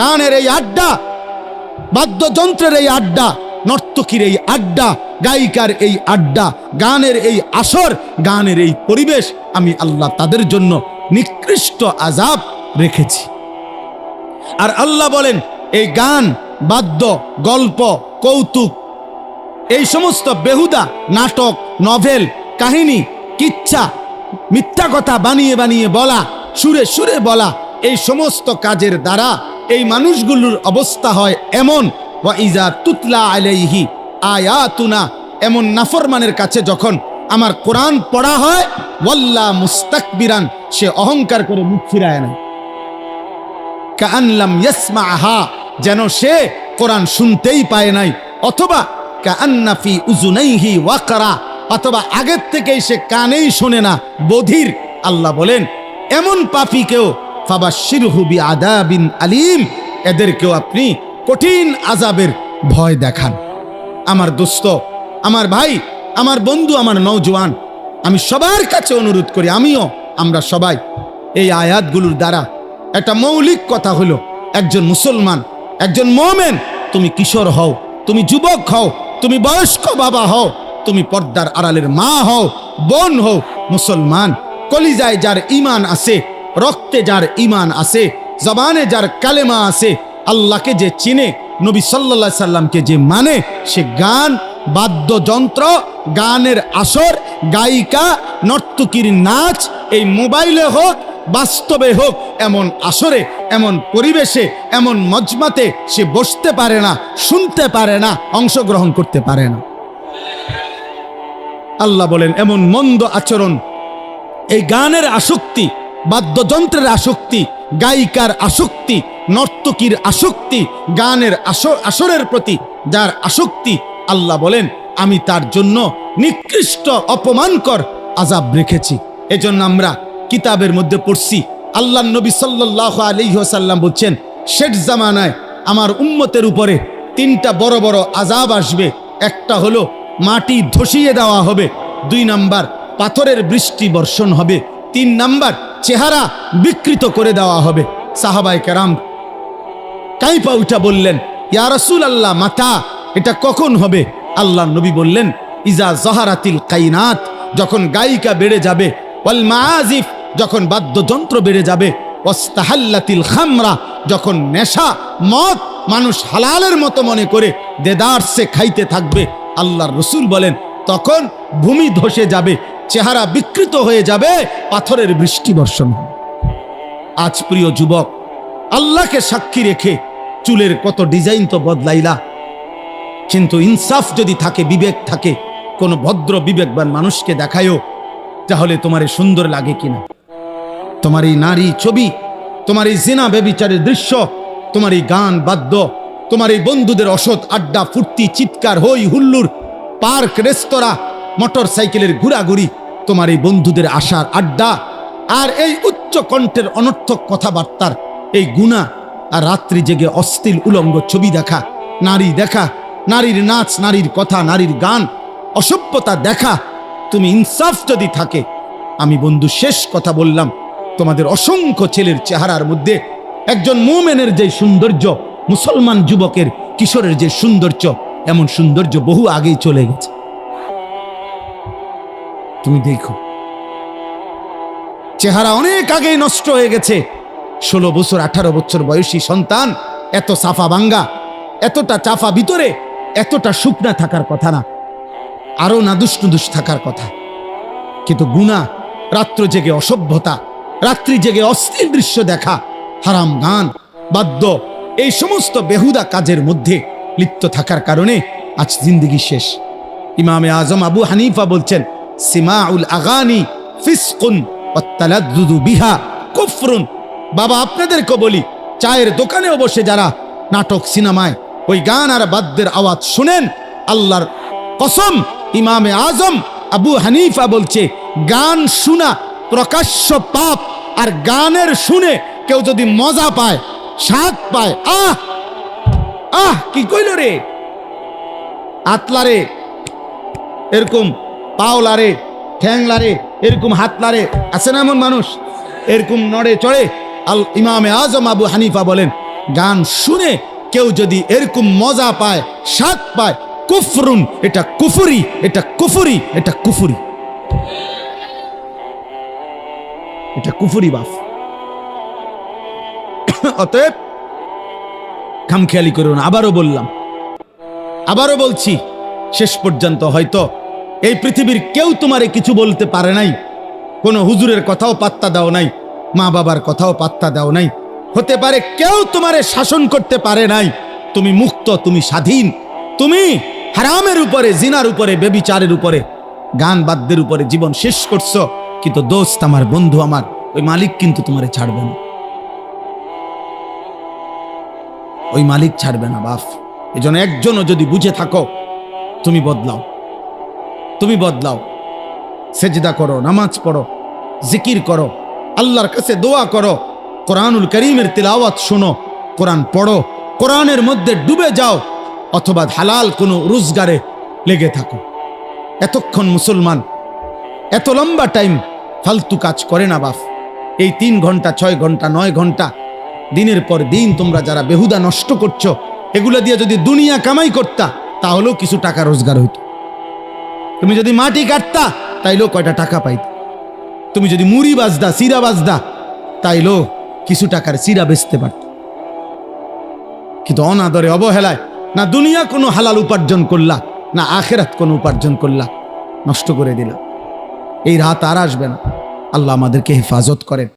গানের এই আড্ডা, বাদ্যযন্ত্রের এই আড্ডা, নর্তকীর এই আড্ডা, গায়িকার এই আড্ডা, গানের এই আসর, গানের এই পরিবেশ আমি আল্লাহ তাদের জন্য নিকৃষ্ট আজাব রেখেছি। আর আল্লাহ বলেন, এই গান, বাদ্য, গল্প, কৌতুক, এই সমস্ত বেহুদা নাটক, নভেল, কাহিনী, কিচ্ছা, মিথ্যা কথা বানিয়ে বানিয়ে বলা, সুরে সুরে বলা, এই সমস্ত কাজের দ্বারা এই মানুষগুলোর অবস্থা হয় এমন। ওয়াইজা তুতলা আলাইহি আয়াতুনা, এমন নাফরমানের কাছে যখন আমার কোরআন পড়া হয়, ওয়াল্লা মুস্তাকবিরান, সে অহংকার করে মুখ ফিরায় না কাআনলাম ইয়াসমাহা যেন সে কোরআন শুনতেই পায় নাই। অথবা কাআন্না ফি উজুনাইহি ওয়াকরা, অথবা আগের থেকেই সে কানেই শোনে না, বধির। আল্লাহ বলেন, এমন আলিম। এদেরকেও আপনি কঠিন আজাবের ভয় দেখান। আমার দোস্ত, আমার ভাই, আমার বন্ধু, আমার নওজোয়ান, আমি সবার কাছে অনুরোধ করি, আমিও, আমরা সবাই এই আয়াতগুলোর দ্বারা একটা মৌলিক কথা হলো, একজন মুসলমান, একজন মোমেন, তুমি কিশোর হও, তুমি যুবক হও, তুমি বয়স্ক বাবা হও, তুমি পর্দার আড়ালের মা হও, বোন হও, মুসলমান, কলিজায় যার ইমান আছে রক্তে যার ইমান আছে, জবানে যার কালেমা আছে, আল্লাহকে যে চিনে, নবী সাল্লা সাল্লামকে যে মানে সে গান, বাদ্যযন্ত্র, গানের আসর, গায়িকা, নর্তকীর নাচ, এই মোবাইলে হোক, বাস্তবে হোক, এমন আসরে, এমন পরিবেশে, এমন মজমাতে সে বসতে পারে না, শুনতে পারে না, অংশগ্রহণ করতে পারে না। আল্লাহ বলেন, এমন মন্দ আচরণ, এই গানের আসক্তি বাদ্যযন্ত্রের আসক্তি, গায়িকার আসক্তি, নর্তকীর আসক্তি, গানের আস- আসরের প্রতি যার আসক্তি, আল্লাহ বলেন, আমি তার জন্য নিকৃষ্ট অপমানকর আজাব রেখেছি। এজন্য আমরা কিতাবের মধ্যে পড়ছি, আল্লাহ নবী সাল্লাহ আলিহাসাল্লাম বলছেন, শেষ জামানায় আমার উম্মতের উপরে তিনটা বড় বড় আজাব আসবে। একটা হলো মাটি ধসিয়ে দেওয়া হবে, দুই নাম্বার পাথরের বৃষ্টি বর্ষণ হবে। তিন নাম্বার চেহারা বিকৃত করে দেওয়া হবে। সাহাবাই কেরাম কাইপা উঠা বললেন, ইয়া রাসূল আল্লাহ মাতা, এটা কখন হবে? আল্লাহ নবী বললেন, ইজা জহারাতিল কাইনাত, যখন গায়িকা বেড়ে যাবে, ওয়াল মাআজিফ যখন বাদ্যযন্ত্র বেড়ে যাবে, ওয়াস্তাহাল্লাতিল খামরা, যখন নেশা, মদ মানুষ হালালের মতো মনে করে দেদারসে খাইতে থাকবে। আল্লাহর রসুল বলেন, তখন ভূমি ধসে যাবে চেহারা বিকৃত হয়ে যাবে পাথরের বৃষ্টি বর্ষণ। আজ প্রিয় যুবক, আল্লাহকে সাক্ষী রেখে চুলের কত ডিজাইন তো বদলাইলা। কিন্তু ইনসাফ যদি থাকে, বিবেক থাকে, কোনো ভদ্র বিবেকবান মানুষকে দেখায়ও তাহলে তোমার সুন্দর লাগে কিনা? তোমার এই নারী ছবি, তোমার এই জেনা বেবিচারের দৃশ্য, তোমার এই গান বাদ্য, তোমার এই বন্ধুদের অসৎ আড্ডা, ফুর্তি, চিৎকার, হই হুল্লুর পার্ক, রেস্তোরাঁ মোটর সাইকেলের ঘোরাঘুরি, তোমার এই বন্ধুদের আশার আড্ডা আর এই উচ্চ কণ্ঠের অনর্থক কথাবার্তার এই গুণা আর রাত্রি জেগে অস্থির উলঙ্গ ছবি দেখা, নারী দেখা, নারীর নাচ, নারীর কথা, নারীর গান, অসভ্যতা দেখা। তুমি ইনসাফ যদি থাকে, আমি বন্ধু শেষ কথা বললাম, তোমাদের অসংখ্য ছেলের চেহারার মধ্যে একজন মোমেনের যে সৌন্দর্য, মুসলমান যুবকের কিশোরের যে সৌন্দর্য, এমন সৌন্দর্য বহু আগেই চলে গেছে। তুমি দেখো। চেহারা অনেক আগেই নষ্ট হয়ে গেছে। ষোলো বছর, আঠারো বছর বয়সী সন্তান, এত সাফা ভাঙ্গা এতটা চাফা ভিতরে, এতটা শুকনা থাকার কথা না। আরও নাদুস নুদুস থাকার কথা। কিন্তু গুণা, রাত্র জেগে অসভ্যতা, রাত্রি জেগে অস্থির দৃশ্য দেখা, হারাম গান, বাদ্য, এই সমস্ত বেহুদা কাজের মধ্যে লিপ্ত থাকার কারণে আজ জিন্দিগি শেষ। ইমামে আজম আবু হানিফা বলছেন সিমাউল আগানি ফিসকুন বিহা কুফরুন। বাবা, আপনাদেরকে বলি, চায়ের দোকানেও বসে যারা নাটক, সিনেমায় ওই গান আর বাদ্যের আওয়াজ শুনেন, আল্লাহর কসম, ইমামে আজম আবু হানিফা বলছে, গান শোনা প্রকাশ্য পাপ আর গানের শুনে কেউ যদি মজা পায়, স্বাদ পায়, আহ আহ, কি কইল রে? আতলারে, এরকম পাওলারে ঠ্যাংলারে এরকম হাতলারে আছে না এমন মানুষ? এরকম নড়ে চড়ে আল ইমামে আজম আবু হানিফা বলেন, গান শুনে কেউ যদি এরকম মজা পায়, স্বাদ পায়, কুফরুন, এটা কুফুরি এটা কুফুরি এটা কুফুরি। এটা কুফুরি বাফ। অতএব খামখেয়ালি করো না, আবারও বললাম। আবারও বলছি, শেষ পর্যন্ত হয়তো এই পৃথিবীর কেউ তোমারে কিছু বলতে পারে নাই। কোনো হুজুরের কথাও পাত্তা দাও নাই, মা বাবার কথাও পাত্তা দাও নাই। হতে পারে কেউ তোমারে শাসন করতে পারে নাই। তুমি মুক্ত, তুমি স্বাধীন, তুমি হারামের উপরে, জিনার উপরে, বেবিচারের উপরে, গান বাদ্যের উপরে জীবন শেষ করছ, কিন্তু দোস্ত আমার, বন্ধু আমার, ওই মালিক কিন্তু তোমারে ছাড়বে না। ওই মালিক ছাড়বে না, বাফ। এই জন্য একজনও যদি বুঝে থাকো, তুমি বদলাও। তুমি বদলাও। সেজদা করো, নামাজ পড়ো, জিকির করো, আল্লাহর কাছে দোয়া করো, কোরআনুল করিমের তিলাওয়াত শোনো, কোরআন পড়ো, কোরআনের মধ্যে ডুবে যাও, অথবা হালাল কোনো রোজগারে লেগে থাকো। এতক্ষণ মুসলমান, এত লম্বা টাইম ফালতু কাজ করে না বাফ এই তিন ঘণ্টা, ছয় ঘণ্টা, নয় ঘণ্টা, দিনের পর দিন তোমরা যারা বেহুদা নষ্ট করছ, এগুলো দিয়ে যদি দুনিয়া কামাই করতা, তাহলেও কিছু টাকা রোজগার হইতো। তুমি যদি মাটি কাটতা, তাইলেও কয়টা টাকা পাইত। তুমি যদি মুড়ি বাজদা, সিরা বাজদা, তাইলেও কিছু টাকার সিরা বেচতে পারত। কিন্তু অনাদরে অবহেলায় না দুনিয়া কোনো হালাল উপার্জন করলা, না আখেরাত কোনো উপার্জন করলা, নষ্ট করে দিলা। এই রাত আর আসবে না। আল্লাহ আমাদেরকে হেফাজত করেন।